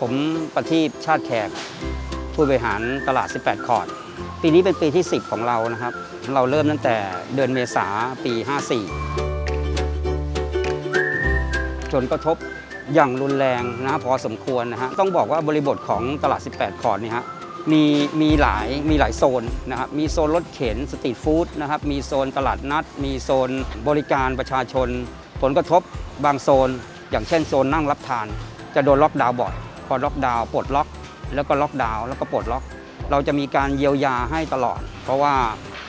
ผมประทีปชาติแขก ผู้บริหารตลาด 18 คอร์ด ปีนี้เป็นปีที่ 10 ของเรานะครับ เราเริ่มตั้งแต่เดือนเมษาปี 54 จนกระทบอย่างรุนแรงนะพอสมควรนะฮะต้องบอกว่าบริบทของตลาด 18 คอร์ดนี่ฮะมีมีหลายมีหลายโซนนะครับมีโซนรถเข็นสตรีทฟู้ดนะครับมีโซนตลาดนัด มีโซนบริการประชาชน ผลกระทบบางโซน อย่างเช่นโซนนั่งรับทาน จะโดนล็อกดาวน์บ่อย พอล็อกดาวน์ปลดล็อก แล้วก็ล็อกดาวน์แล้วก็ปลดล็อก เราจะมีการเยียวยาให้ตลอด เพราะว่า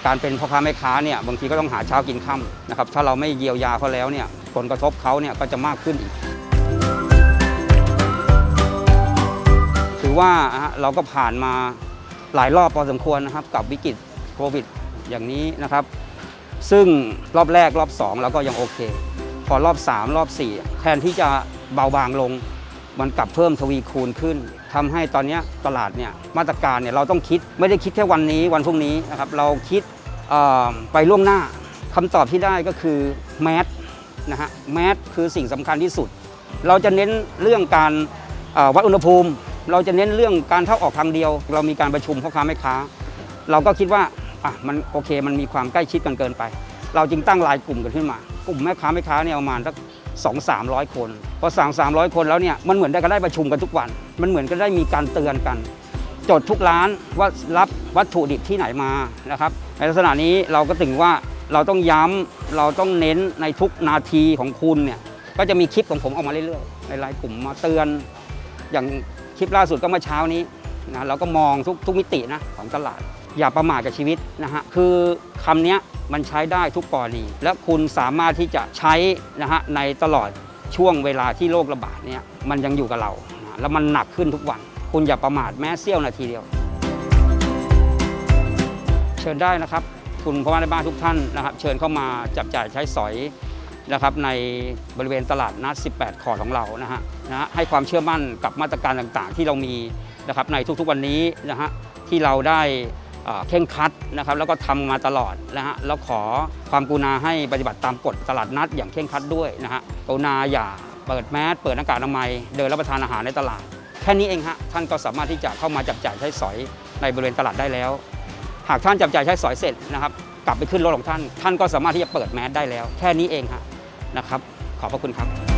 การเป็นพ่อค้าแม่ค้าเนี่ยบางทีก็ต้องหาเช้ากินค่ำนะครับถ้าเราไม่เยียวยาเขาแล้วเนี่ยผลกระทบเขาเนี่ยก็จะมากขึ้นอีก ถือว่าเราก็ผ่านมาหลายรอบพอสมควรนะครับกับวิกฤตโควิดอย่างนี้นะครับ ซึ่งรอบแรกรอบ 2 เราก็ยังโอเค พอรอบ 3 รอบ 4 แทนที่จะเบาบางลง มันกลับเพิ่มทวีคูณขึ้นทำให้ตอนนี้ตลาดเนี่ยมาตรการเนี่ยเราต้องคิดไม่ได้คิดแค่วันนี้วันพรุ่งนี้นะครับเราคิดไปล่วงหน้าคำตอบที่ได้ก็คือแมสนะฮะแมสคือสิ่งสำคัญที่สุด เราจะเน้นเรื่องการวัดอุณหภูมิ เราจะเน้นเรื่องการเข้าออกทางเดียว เรามีการประชุมพ่อค้าแม่ค้า เราก็คิดว่าอะมันโอเคมันมีความใกล้ชิดกันเกินไป เราจึงตั้งรายกลุ่มกันขึ้นมา กลุ่มแม่ค้าแม่ค้าเนี่ยประมาณสัก สองสามร้อยคน พอสั่งสามร้อยคนแล้วเนี่ยมันเหมือนได้ก็ได้ประชุมกันทุกวัน มันเหมือนก็ได้มีการเตือนกันจดทุกร้านว่ารับวัตถุดิบที่ไหนมานะครับ ในลักษณะนี้เราก็ถึงว่าเราต้องย้ำเราต้องเน้นในทุกนาทีของคุณเนี่ยก็จะมีคลิปของผมออกมาเรื่อยๆในไลน์กลุ่มมาเตือน อย่างคลิปล่าสุดก็เมื่อเช้านี้นะเราก็มองทุกทุกมิตินะของตลาด อย่าประมาทกับชีวิตนะฮะคือคำนี้มันใช้ได้ทุกกรณีและคุณสามารถที่จะใช้นะฮะในตลอดช่วงเวลาที่โรคระบาดเนี่ยมันยังอยู่กับเรานะแล้วมันหนักขึ้นทุกวัน คุณอย่าประมาทแม้เสี้ยวนาทีเดียว เชิญได้นะครับ คุณพ่อบ้านในบ้านทุกท่านนะครับ เชิญเข้ามาจับจ่ายใช้สอยนะครับในบริเวณตลาดนัด 18คอร์ดของเรานะฮะนะฮะให้ความเชื่อมั่นกับมาตรการต่างๆ ที่เรามีนะครับในทุกๆวันนี้นะฮะที่เราได้ เข่งคัดนะครับแล้วก็ทำมาตลอดนะฮะแล้วขอความกรุณาให้ปฏิบัติตามกฎตลาดนัดอย่างเข่งคัดด้วยนะฮะกรุณาอย่าเปิดแมสเปิดหน้ากากอนามัยเดินรับประทานอาหารในตลาด แค่นี้เองฮะท่านก็สามารถที่จะเข้ามาจับจ่ายใช้สอยในบริเวณตลาดได้แล้ว หากท่านจับจ่ายใช้สอยเสร็จนะครับกลับไปขึ้นรถของท่าน ท่านก็สามารถที่จะเปิดแมสได้แล้ว แค่นี้เองฮะนะครับ ขอบพระคุณครับ